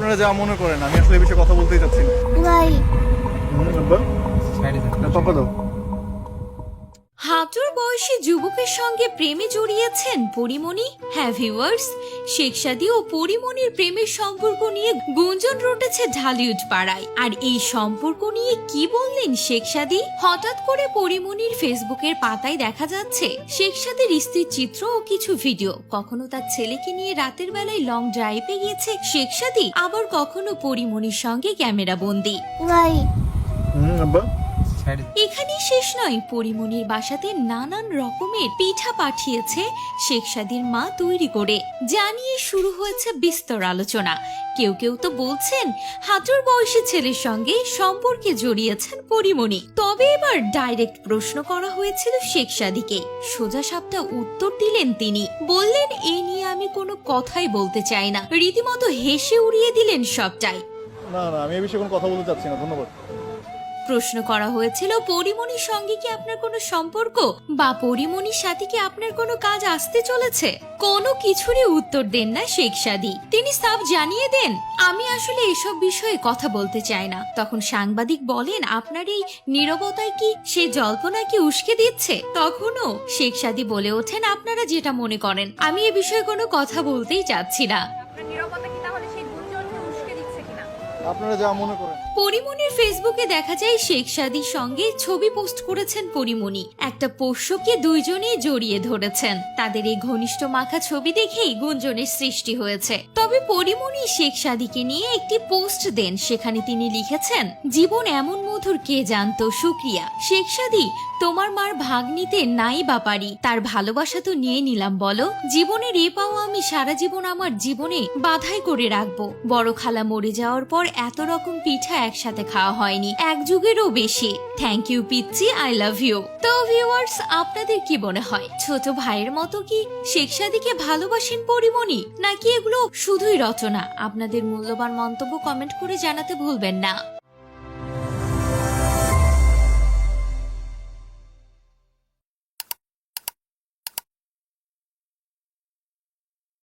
আপনারা যা মনে করেন আমি আসলে এই বিষয়ে কথা বলতেই চাচ্ছি না। ভাই। পাপা দাও। হাঁটুর বয়সী যুবকের সঙ্গে প্রেমে জড়িয়েছেন পরিমণি? হ্যাঁ ভিউয়ার্স শেখ ও পরিমণির প্রেমের সম্পর্ক নিয়ে গুঞ্জন রটেছে ঢালিউড পাড়ায় আর এই সম্পর্ক নিয়ে কি বললেন শেখসাদি? হঠাৎ করে পরিমণির ফেসবুকের পাতায় দেখা যাচ্ছে শেখ সাদির স্ত্রীর চিত্র ও কিছু ভিডিও। কখনো তার ছেলেকে নিয়ে রাতের বেলায় লং ড্রাইভে গিয়েছে শেখ সাদি আবার কখনো পরিমণির সঙ্গে ক্যামেরা বন্দি আব্বা? এখানেই শেষ নয়। পরিমণির বাসাতে নানান রকমের পিঠা পাঠিয়েছে শেখ সাদির মা তৈরি করে। জানিয়ে শুরু হয়েছে বিস্তর আলোচনা। কেউ কেউ তো বলছেন হাঁটুর বয়সী ছেলের সঙ্গে সম্পর্কে জড়িয়েছেন পরিমণি তবে এবার ডাইরেক্ট প্রশ্ন করা হয়েছিল শেখ সাদিকে। সোজা সাপটা উত্তর দিলেন তিনি। বললেন এ নিয়ে আমি কোনো কথাই বলতে চাই না। রীতিমতো হেসে উড়িয়ে দিলেন সবটাই। না না আমি এই বিষয়ে কোনো কথা বলতে চাচ্ছি না। ধন্যবাদ। প্রশ্ন করা হয়েছিল, পরিমণির সঙ্গে কি আপনার কোনো সম্পর্ক? বা পরিমণির সাথে কি আপনার কোনো কাজ আসতে চলেছে? কোনো কিছুরই উত্তর দেন না শেখ সাদি। তিনি সাফ জানিয়ে দেন, আমি আসলে এসব বিষয়ে কথা বলতে চাই না। তখন সাংবাদিক বলেন, আপনার এই নীরবতায় কি সে জল্পনা কি উস্কে দিচ্ছে? তখনও শেখ সাদি বলে ওঠেন, আপনারা যেটা মনে করেন, আমি এ বিষয়ে কোনো কথা বলতেই চাচ্ছি না। আপনারা যা মনে করেন। পরিমণির ফেসবুকে দেখা যায় শেখ সাদির সঙ্গে ছবি পোস্ট করেছেন পরিমণি একটা পোষ্যকে দুইজনেই জড়িয়ে ধরেছেন। তাদের এই ঘনিষ্ঠ মাখা ছবি দেখেই গুঞ্জনের সৃষ্টি হয়েছে। তবে পরিমণি শেখ সাদিকে নিয়ে একটি পোস্ট দেন। সেখানে তিনি লিখেছেন, জীবন এমন মধুর, কে জানতো সুক্রিয়া? শেখ সাদি, তোমার মার ভাগ নিতে নাই বা পারি তার ভালোবাসা তো নিয়ে নিলাম, বলো। জীবনের এ পাও আমি সারা জীবন আমার জীবনে বাধাই করে রাখব। বড় খালা মরে যাওয়ার পর এত রকম পিঠা একসাথে খাওয়া হয়নি। এক যুগেরও বেশি। থ্যাংক ইউ পিচ্ছি আই লাভ ইউ তো ভিউয়ার্স আপনাদের কি মনে হয়? ছোট ভাইয়ের মতো কি শেখ সাদিকে ভালোবাসেন পরিমণি? নাকি এগুলো শুধুই রচনা? আপনাদের মূল্যবান মন্তব্য কমেন্ট করে জানাতে ভুলবেন না।